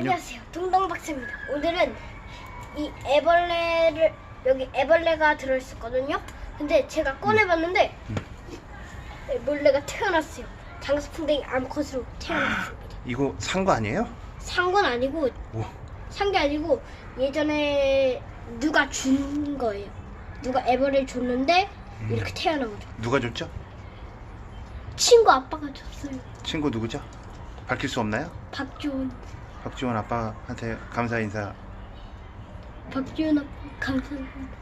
안녕하세요. 동동박사입니다. 오늘은 이 애벌레를 여기 애벌레가 들어있었거든요. 근데 제가 꺼내봤는데 애벌레가 태어났어요. 장수풍뎅이 암컷으로 태어났습니다. 이거 산 거 아니에요? 산 건 아니고 오, 산 게 아니고 예전에 누가 준 거예요. 누가 애벌레를 줬는데 이렇게 태어난 거죠. 누가 줬죠? 친구 아빠가 줬어요. 친구 누구죠? 밝힐 수 없나요? 박지원. 박지원 아빠한테 감사 인사. 박지원 아빠 감사합니다.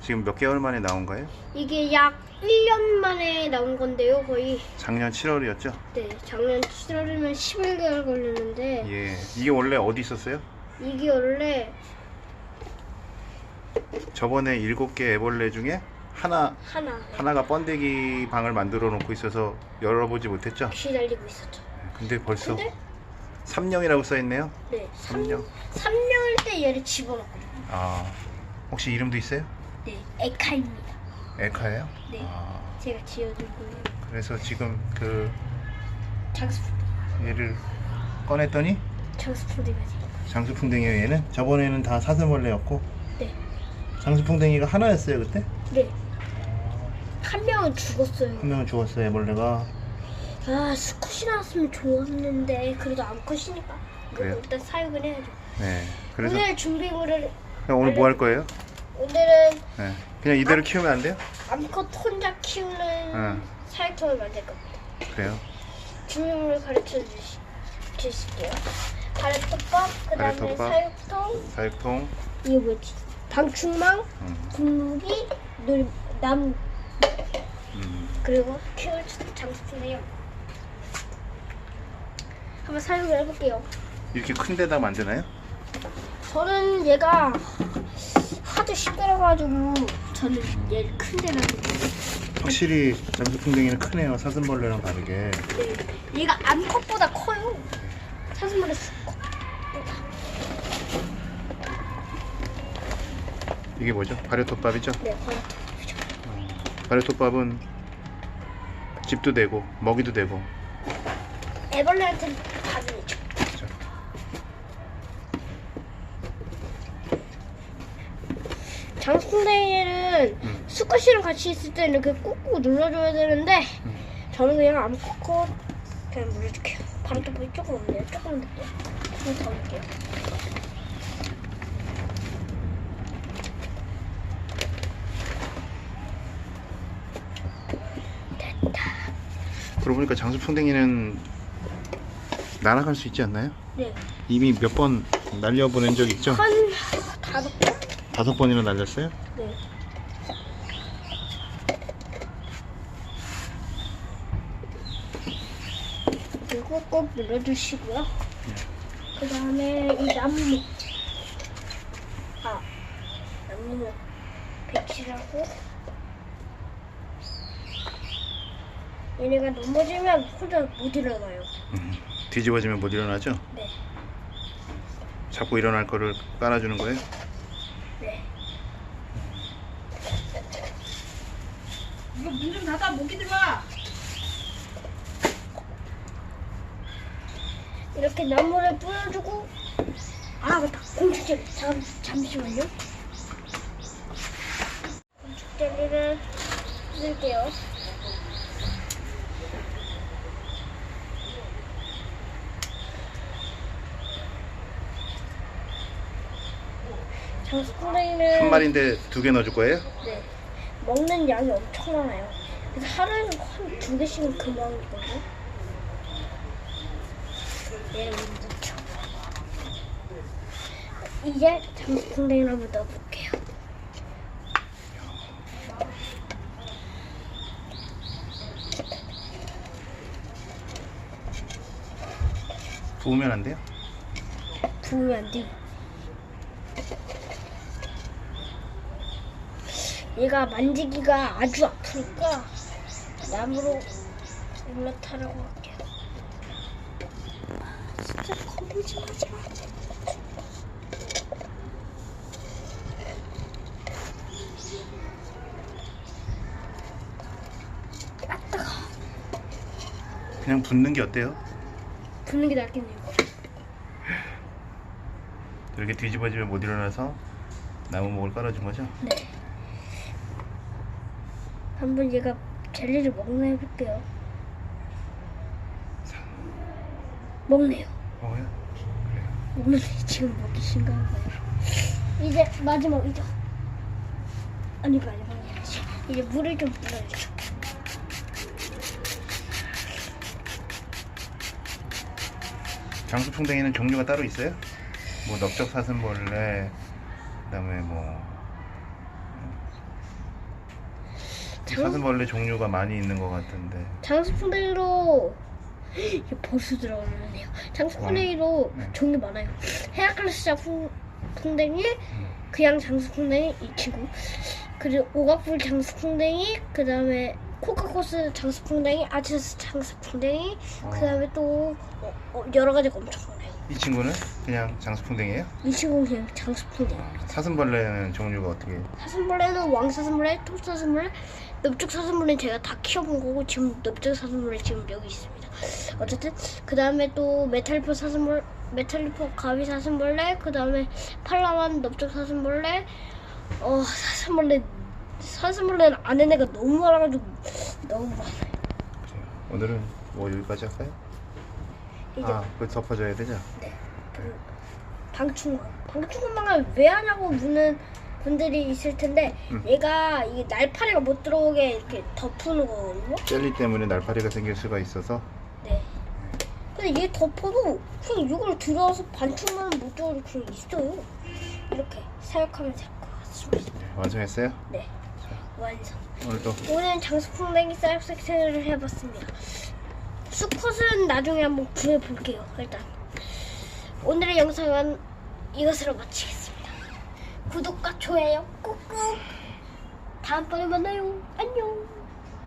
지금 몇 개월 만에 나온 거예요? 이게 약 1년 만에 나온 건데요. 거의 작년 7월이었죠? 네, 작년 7월이면 11개월 걸렸는데 예. 이게 원래 어디 있었어요? 이게 원래 저번에 일곱 개 애벌레 중에 하나 하나 하나가 번데기 방을 만들어 놓고 있어서 열어보지 못했죠? 기다리고 있었죠. 근데 벌써 근데 3령이라고 써 있네요. 네, 3령. 3년일 때 얘를 집어넣거든요. 아, 혹시 이름도 있어요? 네, 에카입니다. 에카예요? 네. 아, 제가 지어준 거예요. 그래서 지금 그 장수 얘를 꺼냈더니 장수풍뎅이가 지금. 장수풍뎅이에요 얘는 저번에는 다 사슴벌레였고 네, 장수풍뎅이가 하나였어요 그때 네. 한 명은 죽었어요. 한 명은 죽었어요 애벌레가 아, 수컷이 나왔으면 좋았는데 그래도 암컷이니까 그래요? 일단 사육을 해야죠. 네 그래서 오늘 준비물을 오늘 뭐 할 거예요? 오늘은 네. 그냥 이대로 키우면 안 돼요? 암컷 혼자 키우는 응. 사육통을 만들 겁니다. 그래요 준비물 가르쳐 주시, 주실게요. 가래톱밥, 그 다음에. 사육통, 사육통 이게 뭐지? 방충망, 음, 분무기, 놀, 나무, 음. 그리고 키울 장수품이에요. 한번 사육을 해볼게요. 이렇게 큰 데다 만드나요? 저는 얘가 하도 시끄러워가지고 저는 얘를 큰 데다. 확실히 장수풍뎅이는 크네요 사슴벌레랑 다르게 네. 얘가 암컷보다 커요. 사슴벌레. 이게 뭐죠? 발효톱밥이죠? 네, 거의 발효톱밥은 집도 되고 먹이도 되고 애벌레한테는 밥이죠. 그렇죠? 장수풍뎅이는 음. 수컷이랑 같이 있을 때 이렇게 꾹꾹 눌러줘야 되는데 음. 저는 그냥 암컷 그냥 눌러줄게요. 바로톱이 조금 없네요. 조금 넣을게요. 조금 더 넣을게요. 됐다. 그러고 보니까 장수풍뎅이는 날아갈 수 있지 않나요? 네. 이미 몇 번 날려보낸 적 있죠? 한 다섯 번? 다섯 번이나 날렸어요? 네. 그리고 꼭 눌러주시고요. 그 다음에 이 나무. 아, 나무는 배치하고. 얘네가 넘어지면 혼자 못 일어나요. 음, 뒤집어지면 못 일어나죠? 네. 자꾸 일어날 거를 깔아주는 거예요? 네. 이거 문 좀 닫아 모기 들어와. 이렇게 나무를 뿌려주고 아 맞다 공축제리 잠, 잠시만요 공축제리를 쓸게요 장수풍뎅이는 한 마리인데 두 개 넣어줄 거예요? 네, 먹는 양이 엄청 많아요. 그래서 하루에 한두 개씩은 그만이거든요. 얘를 넣죠 이제 장수풍뎅이를 한번 넣어볼게요. 부으면 안 돼요? 부으면 안 돼요 얘가 만지기가 아주 아프니까 나무로 올라타라고 할게요 아, 진짜 건들지 마지 마아 뜨거 그냥 붓는 게 어때요? 붓는 게 낫겠네요 이렇게 뒤집어지면 못 일어나서 나무 목을 깔아준 거죠? 네. 한번 얘가 젤리를 먹나 해볼게요. 먹네요. 먹어요? 먹는데 지금 먹기 심각한 거예요. 이제 마지막이죠. 아니 마지막이 아니지. 이제 물을 좀 뿌려주죠. 장수풍뎅이는 종류가 따로 있어요? 뭐 넓적 사슴벌레 그다음에 뭐 장- 사슴벌레 종류가 많이 있는 것 같은데 장수풍뎅이로 이게 벌써 들어가네요. 장수풍뎅이로 네. 종류 많아요. 헤라클레스 풍, 풍뎅이, 그냥 장수풍뎅이 이 친구, 그리고 오가풀 장수풍뎅이, 그 다음에 코카코스 장수풍뎅이, 아치스 장수풍뎅이, 어. 그 다음에 또 어, 어, 여러 가지가 엄청 많아요. 이 친구는 그냥 장수풍뎅이에요? 이 친구는 그냥 장수풍뎅이. 사슴벌레는 종류가 어떻게 사슴벌레는 왕사슴벌레, 톱사슴벌레, 넓적 사슴벌레는 제가 다 키워본 거고 지금 넓적 사슴벌레 지금 여기 있습니다. 어쨌든 그 다음에 또 메탈리퍼 사슴벌, 메탈리퍼 가위 사슴벌레, 그 다음에 팔라완 넓적 사슴벌레, 어 사슴벌레 사슴벌레는 아는 애가 너무 많아가지고 너무 많아요. 오늘은 뭐 여기까지 할까요? 이제 아, 그 덮어줘야 되죠? 방충망, 방충망을 왜 하냐고 묻는 분들이 있을 텐데 음. 얘가 이게 날파리가 못 들어오게 이렇게 덮는 거거든요. 젤리 때문에 날파리가 생길 수가 있어서 네. 근데 얘 덮어도 그냥 이걸 들어와서 반충만 못 들어오고 그냥 있어요. 이렇게 사육하면 될 것 같습니다. 완성했어요? 네. 완성. 오늘도 오늘은 장수풍뎅이 사육 섹션을 해봤습니다. 수컷은 나중에 한번 구해볼게요. 일단 오늘의 영상은 이것으로 마치겠습니다. 구독과 좋아요 꾹꾹. 다음번에 만나요. 안녕.